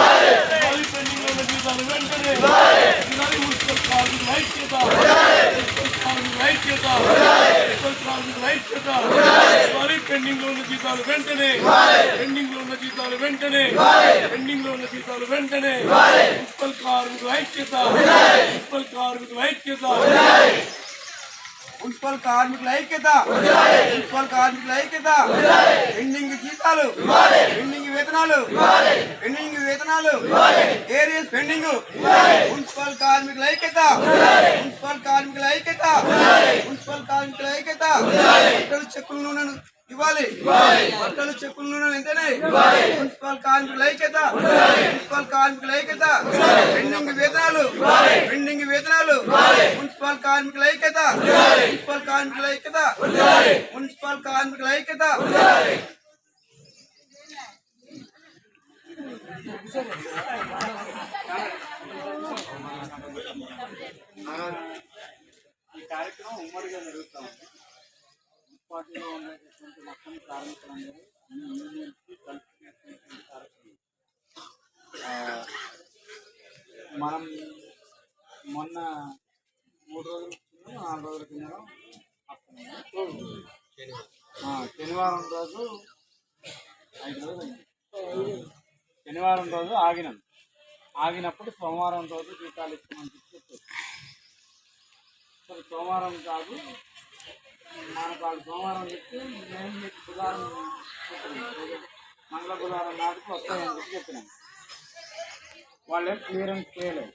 వెంటనే ఇవ్వాలి పెండింగ్లో ఉన్న జీతాలు వెంటనే ఇవ్వాలి మున్సిపల్ కార్మికుల ఐక్యత మున్సిపల్ కార్మికుల ఐక్యత మున్సిపల్ కార్మికుల ఐక్యత ఇవ్వాలి పెండింగ్లో ఉన్న జీతాలు వెంటనే పెండింగ్లో ఉన్న జీతాలు వెంటనే పెండింగ్లో ఉన్న జీతాలు వెంటనే మున్సిపల్ కార్మికుల ఐక్యత మున్సిపల్ కార్మికుల ఐక్యత మున్సిపల్ కార్మికుల ఐక్యత. మున్సిపల్ కార్మికుల ఐక్యత. పెండింగ్ జీతాలు. పెండింగ్ వేతనాలు. పెండింగ్ వేతనాలు. ఏరియస్ పెండింగ్ మున్సిపల్ కార్మికుల ఐక్యత. మున్సిపల్ కార్మికుల ఐక్యత. మున్సిపల్ కార్మికుల ఐక్యత. బట్టలు చెక్కులను ఇవ్వాలి. బట్టలు చెక్కుల నూనె వెంటనే మున్సిపల్ కార్మికుల ఐక్యత. మున్సిపల్ కార్మికుల ఐక్యత పెండింగ్ వేతనాలు పెండింగ్ వేతనాలు మున్సిపల్ కార్మికుల ఐక్యత. మున్సిపల్ కార్మికుల ఐక్యత. మున్సిపల్ కార్మికుల ఐక్యత. ఈ కార్యక్రమం ఉమ్మడిగా జరుగుతూ ఉంది. పార్టీలో ఉన్నటువంటి మొత్తం కార్మికులందరూ అన్ని కలిసినటువంటి కార్యక్రమం. మనం మొన్న మూడు రోజుల కింద నాలుగు రోజుల కింద శనివారం రోజు ఐదు రోజులు అయింది. శనివారం రోజు ఆగినాను ఆగినప్పుడు సోమవారం రోజు జీతాలు ఇస్తామని చెప్పి చెప్పారు సరే సోమవారం కాదు మనకు వాళ్ళు సోమవారం చెప్తే నేను మీకు బుధవారం మండల మంగళ బుధవారం నాటికి వస్తాయని చెప్పి వాళ్ళు వాళ్ళేం క్లియరెన్స్ చేయలేదు